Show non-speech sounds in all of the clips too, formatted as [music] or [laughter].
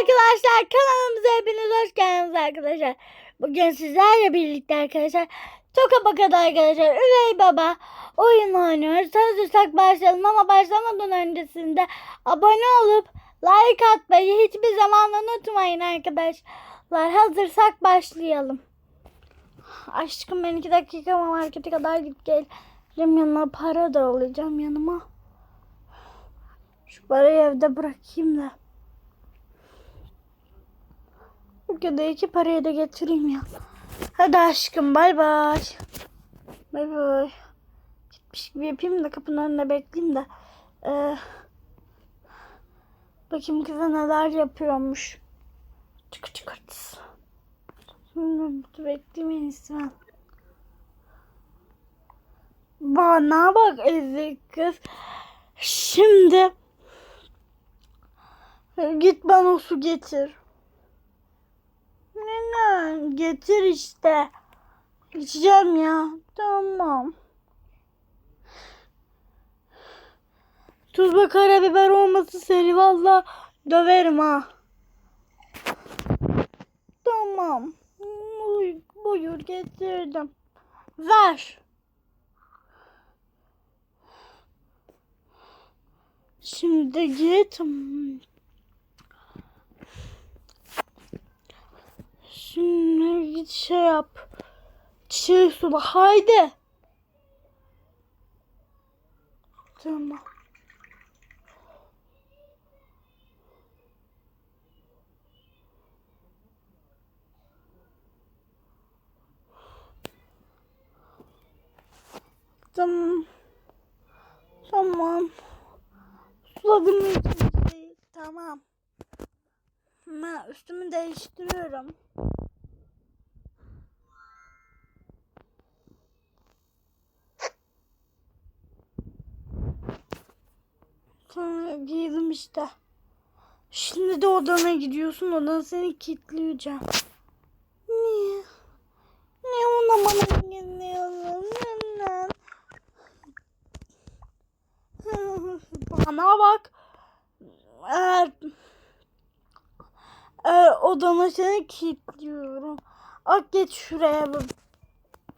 arkadaşlar kanalımıza hepiniz hoş geldiniz arkadaşlar. Bugün sizlerle birlikte arkadaşlar Toka Baka'da arkadaşlar Üvey Baba oyun oynuyoruz. Hazırsak başlayalım ama başlamadan öncesinde abone olup like atmayı hiçbir zaman unutmayın arkadaşlar. Hazırsak başlayalım. Aşkım ben iki dakika ama markete kadar git gelirim yanıma para da alacağım yanıma. Şu parayı evde bırakayım da. İki parayı da getireyim ya. Hadi aşkım bay bay. Bay bay. Gitmiş gibi yapayım da kapının önünde bekleyeyim de. Ee, bakayım kıza neler yapıyormuş. Çık çık Şimdi iyisi ben. Bana bak ezik kız. Şimdi git bana su getir. Nene getir işte. İçeceğim ya. Tamam. Tuz ve karabiber olması seni valla döverim ha. Tamam. Buyur, buyur getirdim. Ver. Şimdi git. Şimdi git şey yap. Çiçeği sula. Haydi. Tamam. Tamam. Tamam. Suladım şey. Tamam. Ben üstümü değiştiriyorum. Giydim işte. Şimdi de odana gidiyorsun. Odana seni kilitleyeceğim. Niye? Niye ona bana geliyorsun? Bana bak. Eğer, eğer odana seni kilitliyorum. Ak geç şuraya. bak.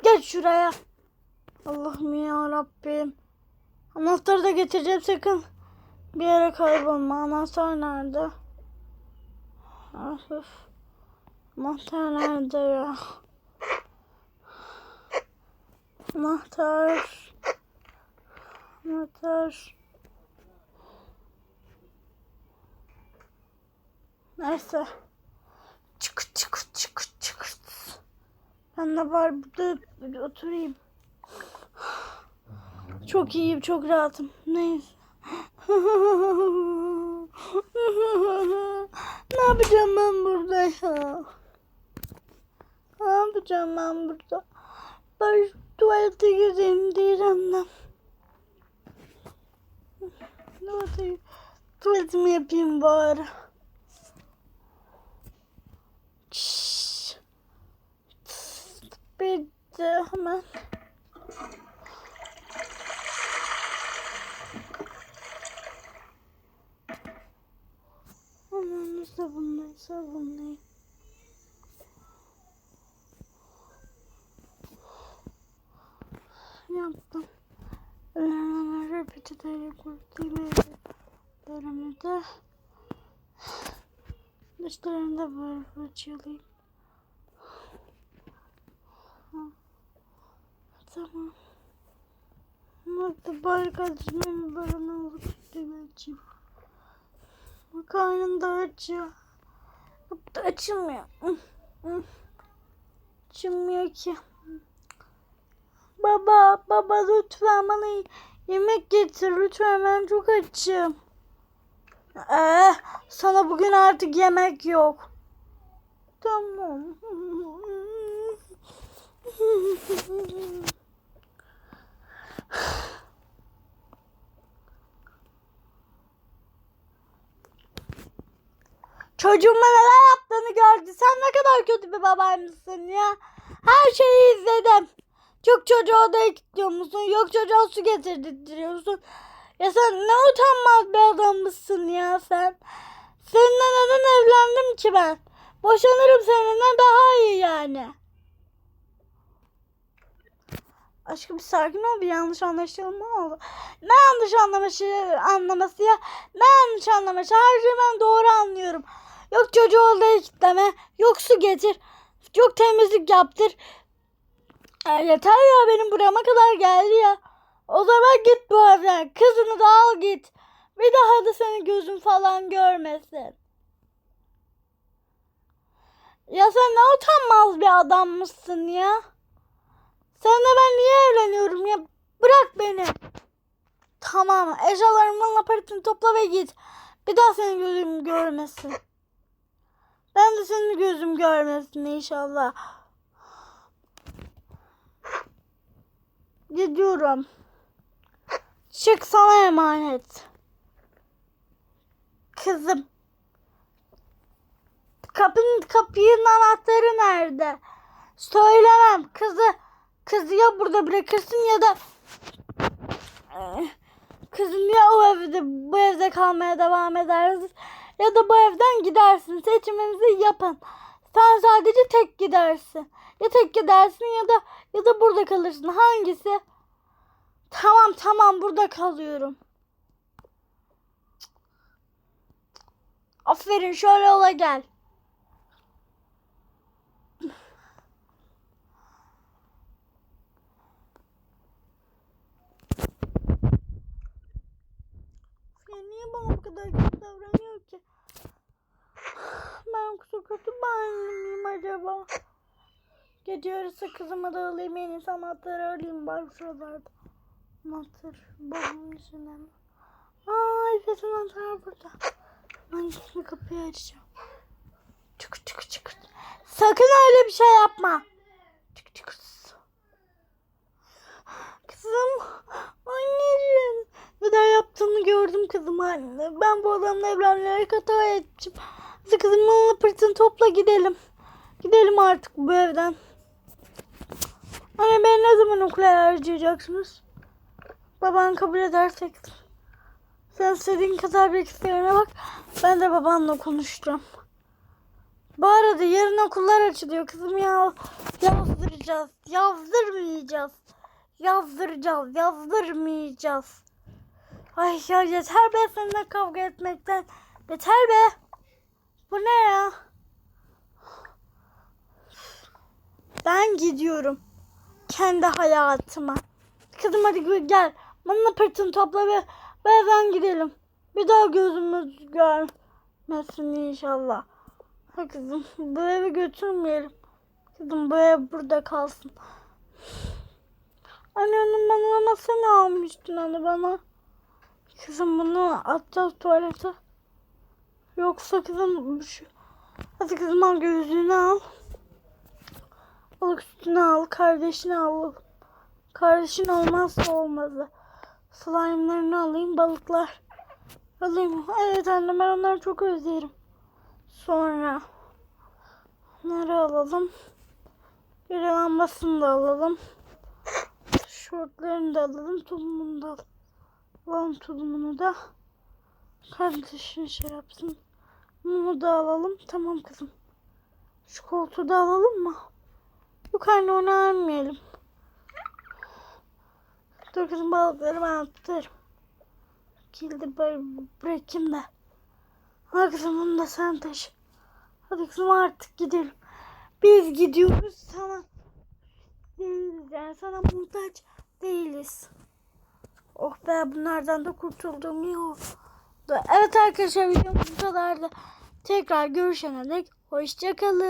Geç şuraya. Allah'ım ya Rabbim. Anahtarı da getireceğim sakın. Bir yere kaybolma. Anahtar nerede? Öf. Anahtar nerede ya? Anahtar. Anahtar. Neyse. Çık çık çık çık. Ben de var burada oturayım. Çok iyiyim, çok rahatım. Neyse. [laughs] ne yapacağım ben burada ya? Ne yapacağım ben burada? Ben şu tuvalete gireyim diyeceğim de. Tuvalete, tuvaletimi yapayım bari. Bitti hemen. Aman sabunlayın sabunlayın. Yaptım. Öğrenenleri peçeteyle kurutayım evlerimi de. Dışlarını da böyle fırçalayayım. Tamam. Hatta bari kardeşimin bölümünü alıp üstüne açayım. Karnım da açıyor. Da açılmıyor. Açılmıyor ki. Baba, baba lütfen bana yemek getir. Lütfen ben çok açım. Ee, sana bugün artık yemek yok. Tamam. [laughs] Çocuğuma neler yaptığını gördü. Sen ne kadar kötü bir babaymışsın ya. Her şeyi izledim. Çok çocuğa odaya kilitliyor musun? Yok çocuğa su getirtiriyorsun. Ya sen ne utanmaz bir adammışsın ya sen. Seninle neden evlendim ki ben. Boşanırım seninle daha iyi yani. Aşkım sakin ol bir yanlış anlaşılma oldu. Ne yanlış anlaması, anlaması ya? Ne yanlış anlaması? Her şeyi ben doğru anlıyorum. Yok çocuğu odaya kitleme. Yok su getir. Yok temizlik yaptır. Ya yeter ya benim burama kadar geldi ya. O zaman git bu evden. Kızını da al git. Bir daha da seni gözüm falan görmesin. Ya sen ne utanmaz bir adammışsın ya. Seninle ben niye evleniyorum ya? Bırak beni. Tamam eşyalarımın aparatını topla ve git. Bir daha senin gözüm görmesin. Ben de senin gözüm görmesin inşallah. Gidiyorum. Çık sana emanet. Kızım. Kapının kapının anahtarı nerede? Söylemem. Kızı kızı ya burada bırakırsın ya da kızım ya o evde bu evde kalmaya devam edersin ya da bu evden gidersin. Seçiminizi yapın. Sen sadece tek gidersin. Ya tek gidersin ya da ya da burada kalırsın. Hangisi? Tamam tamam burada kalıyorum. Aferin şöyle ola gel. Ya niye bana bu kadar kötü davranıyor ki? Çok kötü miyim acaba? Gece yarısı kızıma da alayım en iyisi anahtarı alayım bari şuralarda. Anahtar babamın içinde mi? Aa evet anahtar burada. Ben şimdi kapıyı açacağım. Çık çık çık. Sakın öyle bir şey yapma. Çık çık. Kızım. Anneciğim. Neden yaptığını gördüm kızım anne. Ben bu adamla evlenmeye hata ettim. Hadi kızım onunla pırtını topla gidelim. Gidelim artık bu evden. Anne beni ne zaman okula harcayacaksınız? Baban kabul edersek. Sen istediğin kadar bilgisayarına bak. Ben de babanla konuşacağım. Bu arada yarın okullar açılıyor kızım ya. Yazdıracağız. Yazdırmayacağız. Yazdıracağız. Yazdırmayacağız. Ay ya yeter be seninle kavga etmekten. Yeter be. Bu ne ya? Ben gidiyorum. Kendi hayatıma. Kızım hadi gel. Bana pırtını topla ve, ve evden gidelim. Bir daha gözümüz görmesin inşallah. Ha kızım bu eve götürmeyelim. Kızım bu ev burada kalsın. Anne onun bana nasıl almıştın anne bana? Kızım bunu atacağız tuvalete. Yoksa kızım şu... Hadi kızım al gözlüğünü al. Balık üstüne al. Kardeşini al. Kardeşin olmazsa olmazı. Slime'larını alayım balıklar. Alayım. Evet anne ben onları çok özlerim. Sonra bunları alalım. Bir lambasını da alalım. Şortlarını da alalım. Tulumunu da alalım. Alalım tulumunu da. Kardeşin şey yapsın. Bunu da alalım. Tamam kızım. Şu koltuğu da alalım mı? Yok anne onu almayalım. Dur kızım balıkları ben tutarım. Kilidi bırakayım da. Ha kızım bunu da sen taşı. Hadi kızım artık gidelim. Biz gidiyoruz sana. Değiliz yani sana muhtaç değiliz. Oh be bunlardan da kurtuldum ya. Evet arkadaşlar videomuz bu kadardı. Tekrar görüşene dek hoşçakalın.